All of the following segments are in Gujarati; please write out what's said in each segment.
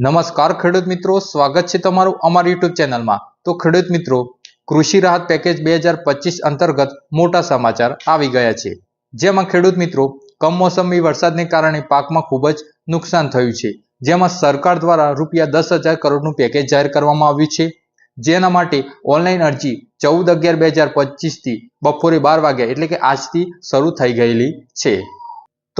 નમસ્કાર ખેડૂત મિત્રો, સ્વાગત છે તમારું અમારી યુટ્યુબ ચેનલમાં. તો ખેડૂત મિત્રો, કૃષિ રાહત પેકેજ બે હજાર પચીસ અંતર્ગત મોટા સમાચાર આવી ગયા છે. જેમાં ખેડૂત મિત્રો, કમોસમી વરસાદને કારણે પાકમાં ખૂબ જ નુકસાન થયું છે. જેમાં સરકાર દ્વારા રૂપિયા દસ હજાર કરોડનું પેકેજ જાહેર કરવામાં આવ્યું છે. જેના માટે ઓનલાઈન અરજી ચૌદ અગિયાર બે હજાર પચીસથી બપોરે બાર વાગ્યા એટલે કે આજથી શરૂ થઈ ગયેલી છે.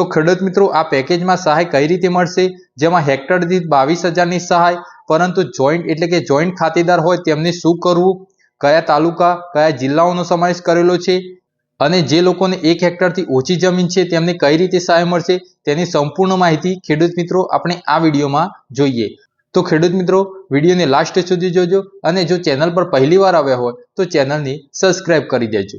તો ખેડૂત મિત્રો, આ પેકેજમાં સહાય કઈ રીતે મળશે? જેમાં હેક્ટર દીઠ બાવીસ હજારની સહાય, પરંતુ જોઈન્ટ એટલે કે જોઈન્ટ ખાતેદાર હોય તેમને શું કરવું? કયા તાલુકા, કયા જિલ્લાઓનો સમાવેશ કરેલો છે? અને જે લોકોને એક હેક્ટરથી ઓછી જમીન છે, તેમને કઈ રીતે સહાય મળશે? તેની સંપૂર્ણ માહિતી ખેડૂત મિત્રો આપણે આ વિડીયોમાં જોઈએ. તો ખેડૂત મિત્રો, વિડીયોને લાસ્ટ સુધી જોજો અને જો ચેનલ પર પહેલી વાર આવ્યા હોય, તો ચેનલને સબસ્ક્રાઇબ કરી દેજો.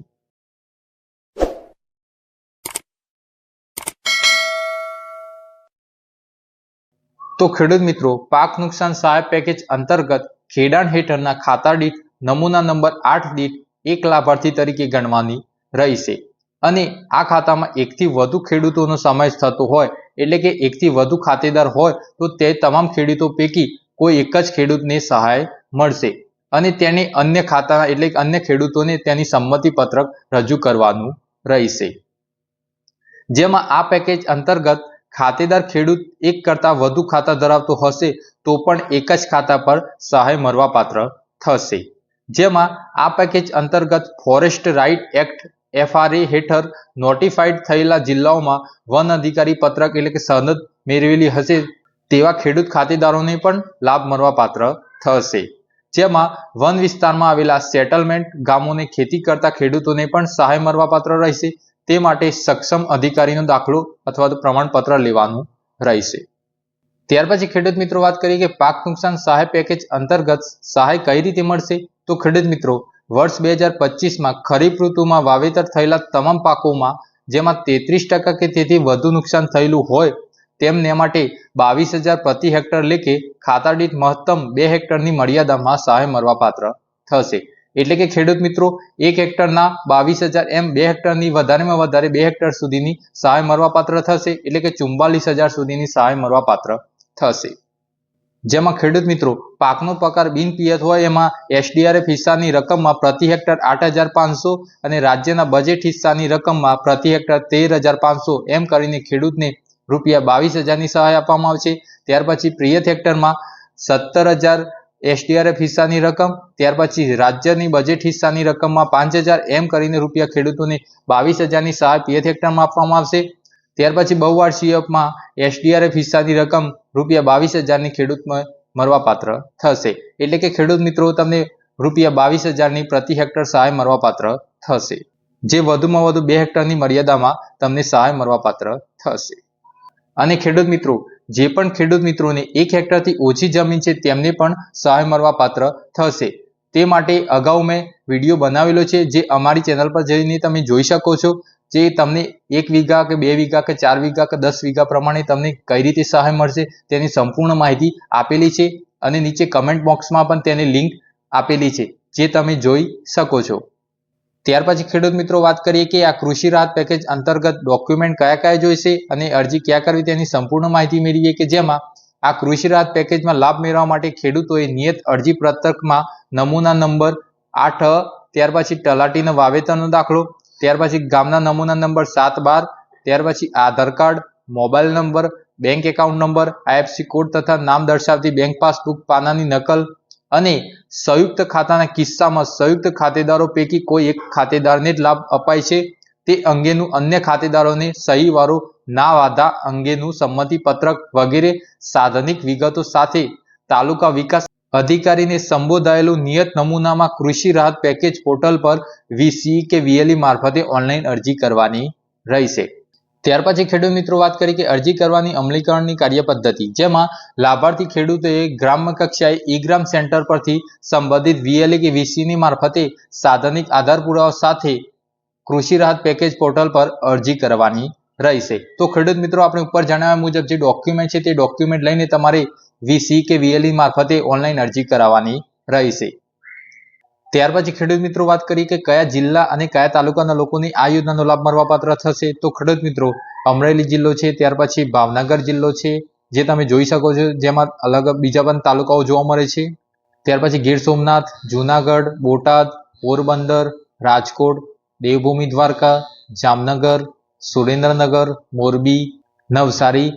તો ખેડૂત મિત્રો, પાક નુકસાન સહાય પેકેજ અંતર્ગત ખેડાણ હેઠળના ખાતા દીઠ નમૂના નંબર આઠ દીઠ એક લાભાર્થી તરીકે ગણવાની રહેશે. અને આ ખાતામાં એકથી વધુ ખેડૂતોનો સમાવેશ થતો હોય, એટલે કે એકથી વધુ ખાતેદાર હોય, તો તે તમામ ખેડૂતો પૈકી કોઈ એક જ ખેડૂતને સહાય મળશે. અને તેને અન્ય ખાતા, એટલે કે અન્ય ખેડૂતોને તેની સંમતિ પત્રક રજૂ કરવાનું રહેશે. જેમાં આ પેકેજ અંતર્ગત ખાતેદાર ખેડૂત એક કરતા વધુ ખાતા ધરાવતો હશે તો પણ એક જ ખાતા પર સહાય મળવાપાત્ર થશે. જેમાં આ પેકેજ અંતર્ગત ફોરેસ્ટ રાઇટ એક્ટ, એફઆરએ હેઠળ નોટિફાઈડ થયેલા જિલ્લાઓમાં વન અધિકારી પત્રક એટલે કે સનદ મેળવેલી હશે તેવા ખેડૂત ખાતેદારોને પણ લાભ મળવાપાત્ર થશે. જેમાં વન વિસ્તારમાં આવેલા સેટલમેન્ટ ગામોને ખેતી કરતા ખેડૂતોને પણ સહાય મળવાપાત્ર રહેશે. તે માટે સક્ષમ અધિકારીનો દાખલો અથવા તો પ્રમાણપત્ર લેવાનું રહેશે. ત્યાર પછી ખેડૂત મિત્રો વાત કરીએ કે પાક નુકસાન સહાય પેકેજ અંતર્ગત સહાય કઈ રીતે મળશે? તો ખેડૂત મિત્રો, વર્ષ બે હજાર પચીસમાં ખરીફ ઋતુમાં વાવેતર થયેલા તમામ પાકોમાં જેમાં તેત્રીસ ટકા કે તેથી વધુ નુકસાન થયેલું હોય તેમને માટે બાવીસ હજાર પ્રતિ હેક્ટર લેખે ખાતા દીઠ મહત્તમ બે હેક્ટરની મર્યાદામાં સહાય મળવાપાત્ર થશે. એટલે કે ખેડૂત મિત્રો, એક હેક્ટરના બાવીસ હજાર એમ બે હેક્ટરની વધારેમાં વધારે બે હેક્ટર સુધીની સહાય મળવાપાત્ર થશે. એટલે કે ચુમ્બાલીસ હજાર સુધીની સહાય મળવાપાત્ર થશે. જેમાં ખેડૂત મિત્રો, પાકનો પગાર બિન હોય એમાં એસડીઆરએફ હિસ્સાની રકમમાં પ્રતિ હેક્ટર આઠ હજાર પાંચસો અને રાજ્યના બજેટ હિસ્સાની રકમમાં પ્રતિ હેક્ટર તેર હજાર પાંચસો એમ કરીને ખેડૂતને રૂપિયા બાવીસ હજારની સહાય આપવામાં આવશે. ત્યાર પછી પ્રિયત હેક્ટરમાં સત્તર હજાર એસડીઆરએફ હિસ્સાની રકમ, ત્યાર પછી રાજ્યની બજેટ હિસ્સાની રકમમાં પાંચ હજાર એમ કરીને રૂપિયા ખેડૂતોને બાવીસ હજારની સહાય પિયત હેક્ટરમાં આપવામાં આવશે. ત્યાર પછી બહુવાર્ષિકમાં એસડીઆરએફ હિસ્સાની રકમ રૂપિયા બાવીસ હજારની ખેડૂતમાં મળવાપાત્ર થશે. એટલે કે ખેડૂત મિત્રો, તમને રૂપિયા બાવીસ હજારની પ્રતિ હેક્ટર સહાય મળવાપાત્ર થશે. જે વધુમાં વધુ બે હેક્ટરની મર્યાદામાં તમને સહાય મળવાપાત્ર થશે. અને ખેડૂત મિત્રો, જે પણ ખેડૂત મિત્રોને એક હેક્ટરથી ઓછી જમીન છે, તેમને પણ સહાય મળવા પાત્ર થશે. તે માટે અગાઉ મેં વીડિયો બનાવેલો છે, જે અમારી ચેનલ પર જઈને તમે જોઈ શકો છો, જે તમને એક વીઘા કે બે વીઘા કે ચાર વીઘા કે દસ વીઘા પ્રમાણે તમને કઈ રીતે સહાય મળશે, તેની સંપૂર્ણ માહિતી આપેલી છે અને નીચે કમેન્ટ બોક્સમાં પણ તેની લિંક આપેલી છે, જે તમે જોઈ શકો છો. ત્યાર પછી ખેડૂત મિત્રો વાત કરીએ કે આ કૃષિ રાહત પેકેજ અંતર્ગત ડોક્યુમેન્ટ કયા કયા જોઈશે અને અરજી ક્યાં કરવી તેની સંપૂર્ણ માહિતી મેળવીએ કે જેમાં આ કૃષિ રાહત પેકેજમાં લાભ મેળવવા માટે ખેડૂતોએ નિયત અરજી પત્રકમાં નમૂના નંબર આઠ, ત્યાર પછી તલાટીનો વાવેતરનો દાખલો, ત્યાર પછી ગામના નમૂના નંબર સાત બાર, ત્યાર પછી Aadhaar card, mobile number, bank account number, IFC code તથા નામ દર્શાવતી બેંક પાસબુક, પાનાની નકલ અને સંયુક્ત ખાતાના કિસ્સામાં સંયુક્ત ખાતેદારો પૈકી કોઈ એક ખાતેદારને જ લાભ અપાય છે. તે અંગેનું અન્ય ખાતેદારોને સહીવાળો ના વાધા અંગેનું સંમતિ પત્રક વગેરે સાધનિક વિગતો સાથે તાલુકા વિકાસ અધિકારીને સંબોધાયેલું નિયત નમૂનામાં કૃષિ રાહત પેકેજ પોર્ટલ પર વીસી કે વીએલઈ મારફતે ઓનલાઈન અરજી કરવાની રહેશે. ત્યાર પછી ખેડૂત મિત્રો વાત કરી કે અરજી કરવાની અમલીકરણની કાર્ય પદ્ધતિ જેમાં લાભાર્થી ખેડૂતોએ ગ્રામ્ય કક્ષાએ ઈ ગ્રામ સેન્ટર પરથી સંબંધિત વીએલએ કે વીસીની મારફતે સાધનિક આધાર પુરાવા સાથે કૃષિ રાહત પેકેજ પોર્ટલ પર અરજી કરવાની રહેશે. તો ખેડૂત મિત્રો, આપણે ઉપર જણાવ્યા મુજબ જે ડોક્યુમેન્ટ છે તે ડોક્યુમેન્ટ લઈને તમારે વીસી કે વીએલઈ મારફતે ઓનલાઈન અરજી કરાવવાની રહેશે. ત્યાર પછી ખેડૂત મિત્રો વાત કરીએ કે કયા જિલ્લા અને કયા તાલુકાના લોકોને આ યોજનાનો લાભ મળવાપાત્ર થશે? તો ખેડૂત મિત્રો, અમરેલી જિલ્લો છે, ત્યાર પછી ભાવનગર જિલ્લો છે, જે તમે જોઈ શકો છો, જેમાં અલગ બીજા પણ તાલુકાઓ જોવા મળે છે. ત્યાર પછી ગીર સોમનાથ, જુનાગઢ, બોટાદ, પોરબંદર, રાજકોટ, દેવભૂમિ દ્વારકા, જામનગર, સુરેન્દ્રનગર, મોરબી, નવસારી,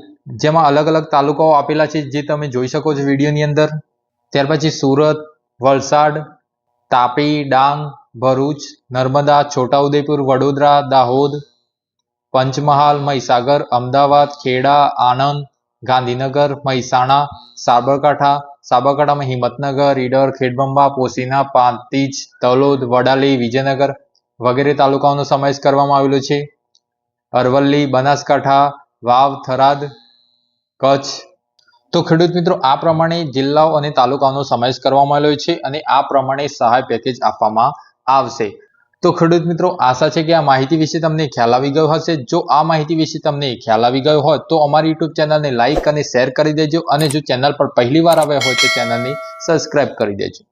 જેમાં અલગ અલગ તાલુકાઓ આપેલા છે, જે તમે જોઈ શકો છો વિડીયોની અંદર. ત્યાર પછી સુરત, વલસાડ તાપી, ડાંગ, ભરૂચ, નર્મદા, છોટાઉદેપુર, વડોદરા, દાહોદ, પંચમહાલ, મહીસાગર, અમદાવાદ, ખેડા, આણંદ, ગાંધીનગર, મહેસાણા, સાબરકાંઠા, સાબરકાંઠામાં હિંમતનગર, ઈડર, ખેડબંબા પોશીના પાંતીજ, તલોદ, વડાલી, વિજયનગર વગેરે તાલુકાઓનો સમાવેશ કરવામાં આવેલો છે. અરવલ્લી, બનાસકાંઠા, વાવ, થરાદ, કચ્છ તો ખેડૂત મિત્રો, આ પ્રમાણે જિલ્લાઓ અને તાલુકાઓનો સમાવેશ કરવામાં આવેલો છે અને આ પ્રમાણે સહાય પેકેજ આપવામાં આવશે. તો ખેડૂત મિત્રો, આશા છે કે આ માહિતી વિશે તમને ખ્યાલ આવી ગયો હશે. જો આ માહિતી વિશે તમને ખ્યાલ આવી ગયો હોય, તો અમારી યુટ્યુબ ચેનલને લાઇક અને શેર કરી દેજો અને જો ચેનલ પર પહેલી વાર આવ્યા હોય, તો ચેનલને સબસ્ક્રાઇબ કરી દેજો.